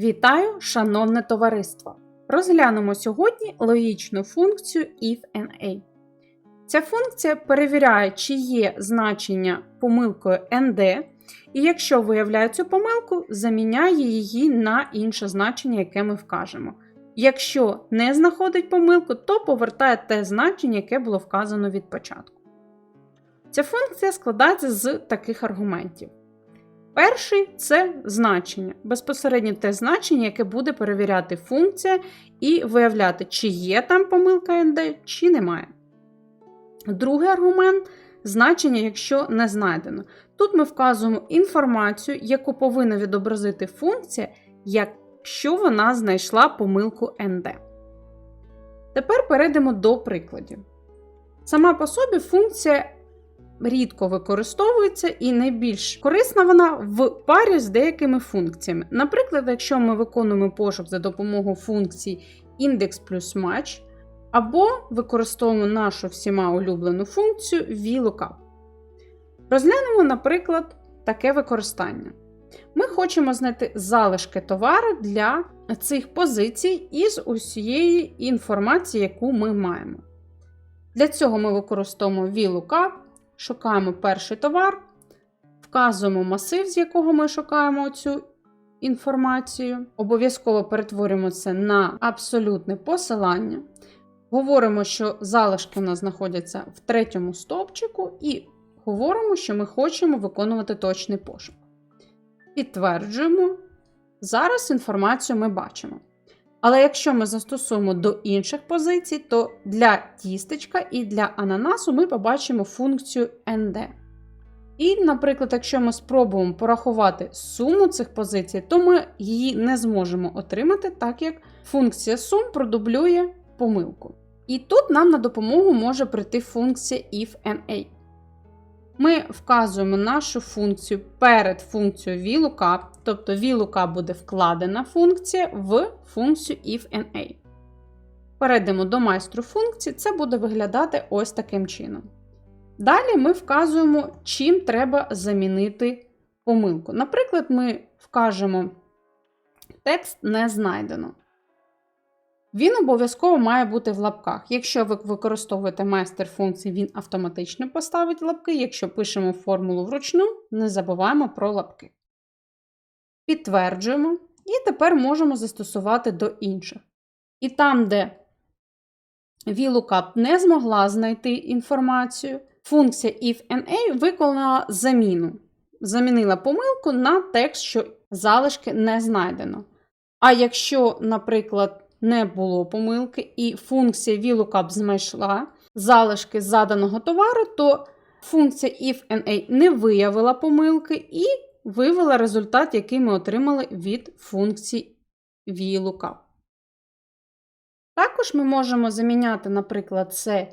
Вітаю, шановне товариство! Розглянемо сьогодні логічну функцію if Ця функція перевіряє, чи є значення помилкою ND, і якщо виявляє цю помилку, заміняє її на інше значення, яке ми вкажемо. Якщо не знаходить помилку, то повертає те значення, яке було вказано від початку. Ця функція складається з таких аргументів. Перший це значення, безпосередньо те значення, яке буде перевіряти функція і виявляти, чи є там помилка ND, чи немає. Другий аргумент значення, якщо не знайдено. Тут ми вказуємо інформацію, яку повинна відобразити функція, якщо вона знайшла помилку ND. Тепер перейдемо до прикладів. Сама по собі функція рідко використовується і найбільш корисна вона в парі з деякими функціями. Наприклад, якщо ми виконуємо пошук за допомогою функції index плюс match, або використовуємо нашу всіма улюблену функцію VLOOKUP. Розглянемо, наприклад, таке використання. Ми хочемо знайти залишки товару для цих позицій із усієї інформації, яку ми маємо. Для цього ми використовуємо VLOOKUP, шукаємо перший товар, вказуємо масив, з якого ми шукаємо цю інформацію. Обов'язково перетворюємо це на абсолютне посилання. Говоримо, що залишки у нас знаходяться в третьому стовпчику, і говоримо, що ми хочемо виконувати точний пошук. Підтверджуємо. Зараз інформацію ми бачимо. Але якщо ми застосуємо до інших позицій, то для тістечка і для ананасу ми побачимо функцію ND. І, наприклад, якщо ми спробуємо порахувати суму цих позицій, то ми її не зможемо отримати, так як функція сум продублює помилку. І тут нам на допомогу може прийти функція if Ми вказуємо нашу функцію перед функцією VLOOKUP, тобто VLOOKUP буде вкладена функція в функцію if Перейдемо до майстру функції, це буде виглядати ось таким чином. Далі ми вказуємо, чим треба замінити помилку. Наприклад, ми вкажемо текст не знайдено. Він обов'язково має бути в лапках. Якщо ви використовуєте майстер функції, він автоматично поставить лапки. Якщо пишемо формулу вручну, не забуваємо про лапки. Підтверджуємо. І тепер можемо застосувати до інших. І там, де VLOOKUP не змогла знайти інформацію, функція if виконала заміну. Замінила помилку на текст, що залишки не знайдено. А якщо, наприклад, не було помилки, і функція VLOOKUP знайшла залишки заданого товару, то функція if не виявила помилки і вивела результат, який ми отримали від функції VLOOKUP. Також ми можемо заміняти, наприклад, це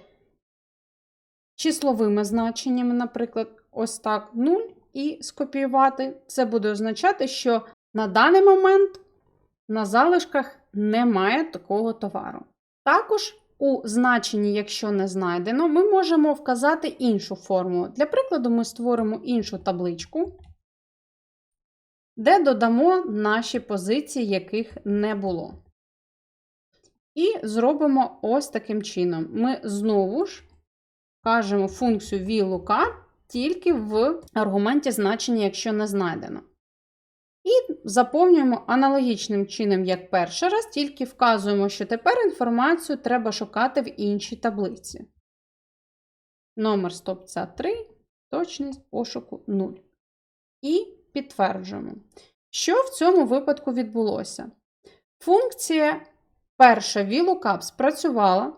числовими значеннями, наприклад, ось так 0 і скопіювати. Це буде означати, що на даний момент на залишках немає такого товару. Також у значенні, якщо не знайдено, ми можемо вказати іншу формулу. Для прикладу, ми створимо іншу табличку, де додамо наші позиції, яких не було. І зробимо ось таким чином. Ми знову ж кажемо функцію VLOOKUP тільки в аргументі значення, якщо не знайдено. Заповнюємо аналогічним чином, як перший раз, тільки вказуємо, що тепер інформацію треба шукати в іншій таблиці. Номер стопця 3, точність пошуку 0. І підтверджуємо. Що в цьому випадку відбулося? Функція перша VLOOKUP спрацювала,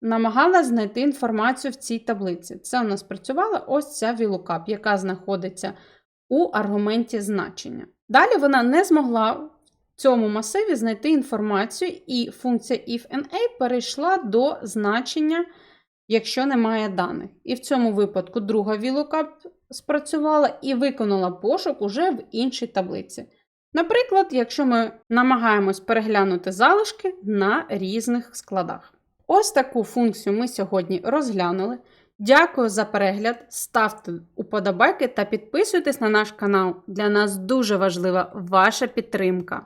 намагалася знайти інформацію в цій таблиці. Це у нас працювала ось ця VLOOKUP, яка знаходиться у аргументі значення. Далі вона не змогла в цьому масиві знайти інформацію, і функція if перейшла до значення, якщо немає даних. І в цьому випадку друга VLOOKUP спрацювала і виконала пошук уже в іншій таблиці. Наприклад, якщо ми намагаємось переглянути залишки на різних складах. Ось таку функцію ми сьогодні розглянули. Дякую за перегляд. Ставте уподобайки та підписуйтесь на наш канал. Для нас дуже важлива ваша підтримка.